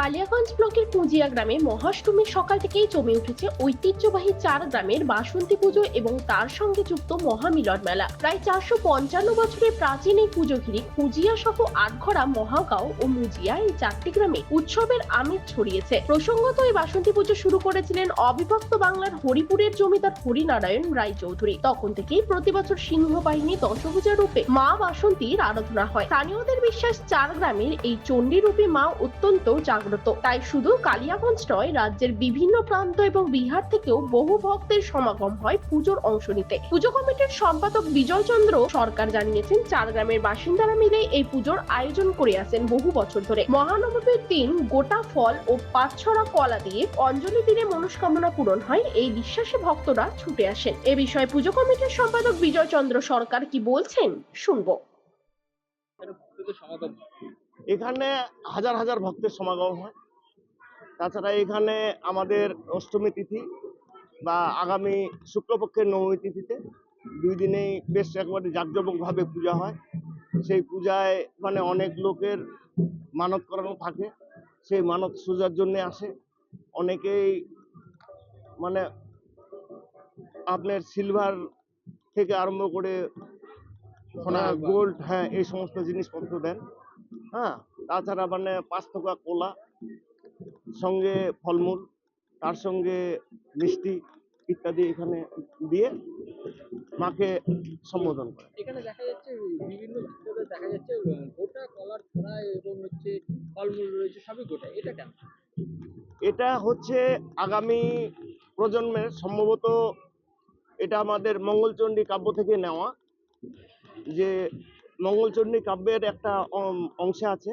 কালিয়াগঞ্জ ব্লকের পুঁজিয়া গ্রামে মহাষ্টমীর সকাল থেকেই জমে উঠেছে ঐতিহ্যবাহী চার গ্রামের বাসন্তী পুজো এবং তার সঙ্গে যুক্ত মহামিলন মেলা। প্রায় চারশো পঞ্চান্ন বছরের প্রাচীন এই পুজো ঘিরে কুজিয়া সহ আটঘরা, মহাগাঁও ও মুজিয়া এই চারটি গ্রামে উৎসবের আমেজ ছড়িয়েছে। প্রসঙ্গত এই বাসন্তী পুজো শুরু করেছিলেন অবিভক্ত বাংলার হরিপুরের জমিদার হরিনারায়ণ রায় চৌধুরী তখন থেকেই প্রতি বছর সিংহ বাহিনী দশভূজা রূপে মা বাসন্তীর আরাধনা হয়। স্থানীয়দের বিশ্বাস, চার গ্রামের এই চণ্ডী রূপী মা অত্যন্ত জাগ্রত তাই শুধু কালিয়াগঞ্জ নয়, রাজ্যের বিভিন্ন প্রান্ত এবং বিহার থেকেও বহু ভক্তের সমাগম হয় পুজোর অংশ নিতে। পুজো কমিটির সম্পাদক বিজয় চন্দ্র সরকার জানিয়েছেন চার গ্রামের বাসিন্দারা মিলে এই পুজোর আয়োজন করে আসেন বহু বছর ধরে। মহানবমীর দিন গোটা ফল ও পাঁচছড়া কলা দিয়ে অঞ্জলি দিনে মনস্কামনা পূরণ হয়, এই বিশ্বাসে ভক্তরা ছুটে আসেন। এ বিষয়ে পুজো কমিটির সম্পাদক বিজয় চন্দ্র সরকার কি বলছেন, শুনব। এখানে হাজার হাজার ভক্তের সমাগম হয়। তাছাড়া এখানে আমাদের অষ্টমী তিথি বা আগামী শুক্লপক্ষের নবমী তিথিতে দুই দিনেই বেশ একবারে জাঁকজমকভাবে পূজা হয়। সেই পূজায় মানে অনেক লোকের মানত করানো থাকে সেই মানত সোজার জন্য আসে। অনেকেই মানে আপনার সিলভার থেকে আরম্ভ করে গোল্ড হ্যাঁ এই সমস্ত জিনিসপত্র দেন। হ্যাঁ তাছাড়া মানে পাঁচ টাকা কোলা সঙ্গে ফলমূল তার সঙ্গে মিষ্টি ইত্যাদি এখানে দিয়ে মাকে সম্বোধন করে। এখানে দেখা যাচ্ছে বিভিন্ন ভক্তদের দেখা যাচ্ছে গোটা কলার ছড়া এবং হচ্ছে ফলমূল রয়েছে সবই গোটা। এটা কেন এটা হচ্ছে আগামী প্রজন্মের সম্ভবত এটা আমাদের মঙ্গলচণ্ডী কাব্য থেকে নেওয়া যে মঙ্গলচণ্ডী কাব্যের একটা অংশে আছে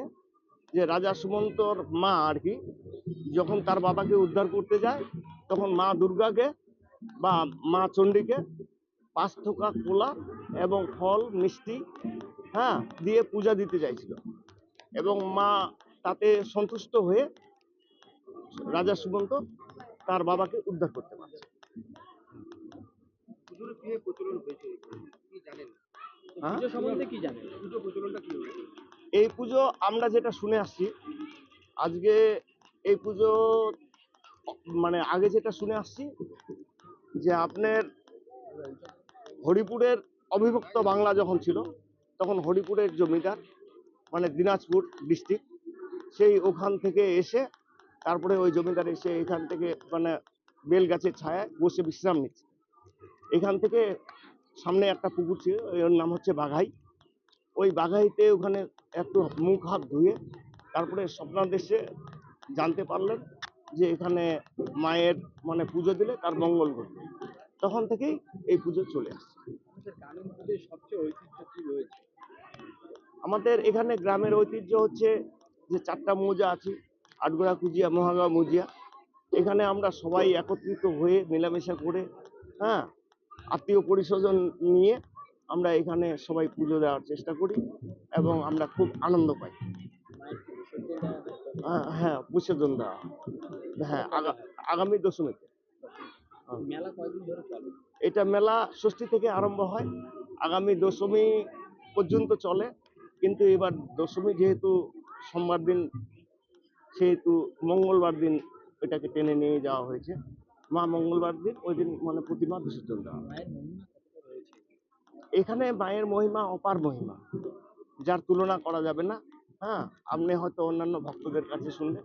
যে রাজা সুমন্তর মা আর কি, যখন তার বাবাকে উদ্ধার করতে যায়, তখন মা দুর্গাকে বা মা চণ্ডীকে পাঁচ থোকা কোলা এবং ফল, মিষ্টি হ্যাঁ দিয়ে পূজা দিতে চাইছিল। এবং মা তাতে সন্তুষ্ট হয়ে রাজা সুমন্ত তার বাবাকে উদ্ধার করতে পারছে। প্রচলন হয়েছে? কি জানেন? এই পুজো আমরা যেটা শুনে আসছি আজকে এই পুজো মানে আগে যেটা শুনে আসছি যে আপনার হরিপুরের অবিভক্ত বাংলা যখন ছিল তখন হরিপুরের জমিদার মানে দিনাজপুর ডিস্ট্রিক্ট সেই ওখান থেকে এসে তারপরে ওই জমিদার এসে এখান থেকে মানে বেল গাছের ছায়ায় বসে বিশ্রাম নিচ্ছে। এখান থেকে সামনে একটা পুকুর ছিল এর নাম হচ্ছে বাঘাই। ওই বাঘাইতে ওখানে একটু মুখ হাত ধুয়ে তারপরে স্বপ্নাদেশে জানতে পারলেন যে এখানে মায়ের মানে পুজো দিলে তার মঙ্গল ঘটবে। তখন থেকেই এই পুজো চলে আসছে। আমাদের সবচেয়ে ঐতিহ্য রয়েছে? আমাদের এখানে গ্রামের ঐতিহ্য হচ্ছে যে চারটা মৌজা আছে আটগোড়া কুজিয়া মহাগাঁও মুজিয়া। এখানে আমরা সবাই একত্রিত হয়ে মেলামেশা করে হ্যাঁ আত্মীয় পরিস্বজন নিয়ে আমরা এখানে সবাই পুজো দেওয়ার চেষ্টা করি এবং আমরা খুব আনন্দ পাই। হয়? হ্যাঁ, হ্যাঁ বিসর্জন দেওয়া হ্যাঁ আগা- আগামী দশমীতে। চলে এটা মেলা ষষ্ঠী থেকে আরম্ভ হয়। আগামী দশমী পর্যন্ত চলে। কিন্তু এবার দশমী যেহেতু সোমবার দিন সেহেতু মঙ্গলবার দিন এটাকে টেনে নিয়ে যাওয়া হয়েছে। মা মঙ্গলবার দিন, ওই দিন মানে প্রতিমা বিসর্জন দেওয়া এখানে মায়ের মহিমা, অপার মহিমা। যার তুলনা করা যাবে না। হ্যাঁ আপনি হয়তো অন্যান্য ভক্তদের কাছে শুনলে।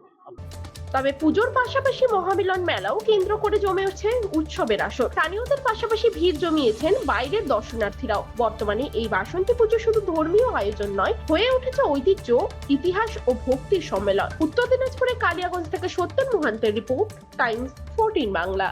তবে পুজোর পাশাপাশি মহামিলন মেলাও কেন্দ্র করে জমে উঠছে উৎসবের আসর। স্থানীয়দের পাশাপাশি ভিড় জমিয়েছেন বাইরের দর্শনার্থীরাও। বর্তমানে এই বাসন্তী পুজো শুধু ধর্মীয় আয়োজন নয়, হয়ে উঠেছে ঐতিহ্য, ইতিহাস ও ভক্তির সম্মেলন। উত্তর দিনাজপুরে কালিয়াগঞ্জ থেকে সত্যেন মহান্তের রিপোর্ট, টাইমস ফোরটিন বাংলা।